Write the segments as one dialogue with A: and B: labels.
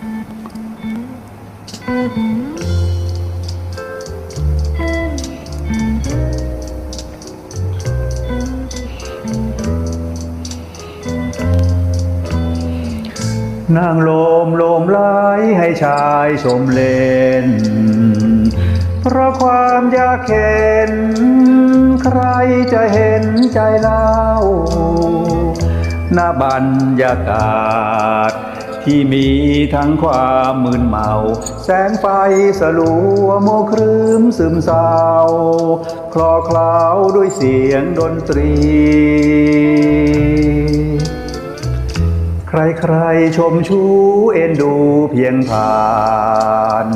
A: นางโลมโลมไล้ให้ชายชมเล่นเพราะความยากเข็น ใครจะเห็นใจเล่าหน้าบรรยากาศ ที่มีทั้งความมึนเมา แสงไฟสลัวโมครึมซึมเศร้าคลอเคล้าด้วยเสียงดนตรี ใครๆชมชูเอ็นดูเพียงผ่าน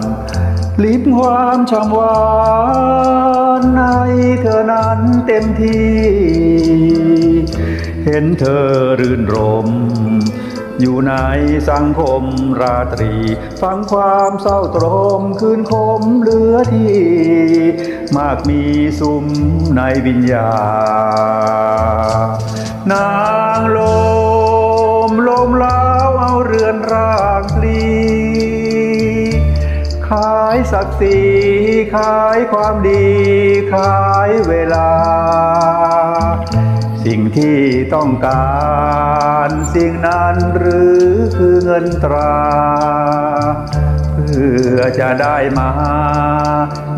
A: ลิบความชำหวานในเธอนั้นเต็มที่ เห็นเธอรื่นรม อยู่ในสังคมราตรี ฟังความเศร้าตรมคืนคมเหลือที่ มากมีสุมในวิญญาณนางลมลมล้าวเอาเรือนร่างพลีขายศักดิ์ศรีขายความดี ขายเวลา สิ่งที่ต้องการสิ่งนั้นหรือคือเงินตรา เพื่อจะได้มา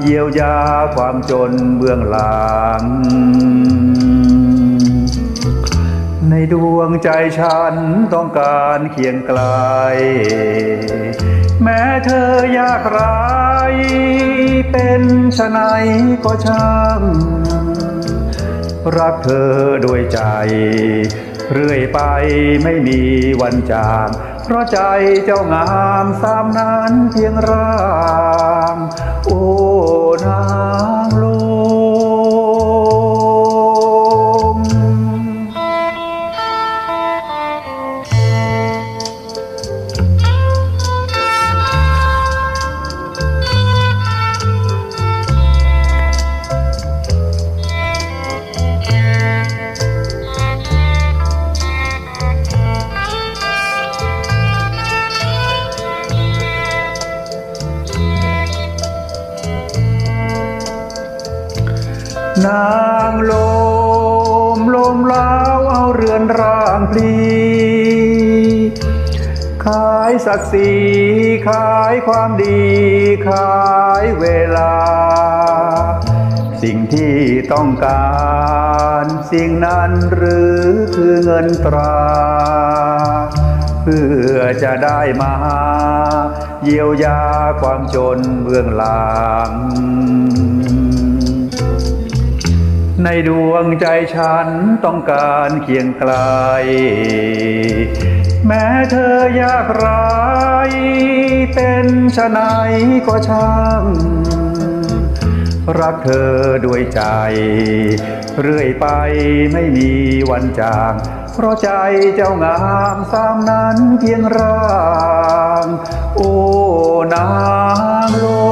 A: เยียวยาความจนเบื้องหลัง ในดวงใจฉันต้องการเคียงไกล แม้เธอยากไรเป็นชะไหนก็ช่าง รักเธอด้วยใจ เรื่อยไปไม่มีวันจาง เพราะใจเจ้างามสามนั้นเพียงร่าง โอ้นางล นางลมลมล้าวเอาเรือนร่างพลีขายศักดิ์ศรีขายความดี ขายเวลา สิ่งที่ต้องการ สิ่งนั้นหรือคือเงินตรา เพื่อจะได้มา เยียวยาความจนเบื้องหลัง ในดวงใจฉันต้องการเคียงไกล แม้เธอยากไรเป็นชะไหนก็ช่าง รักเธอด้วยใจ เรื่อยไปไม่มีวันจาง เพราะใจเจ้างามสามนั้นเพียงร่าง โอ้นางล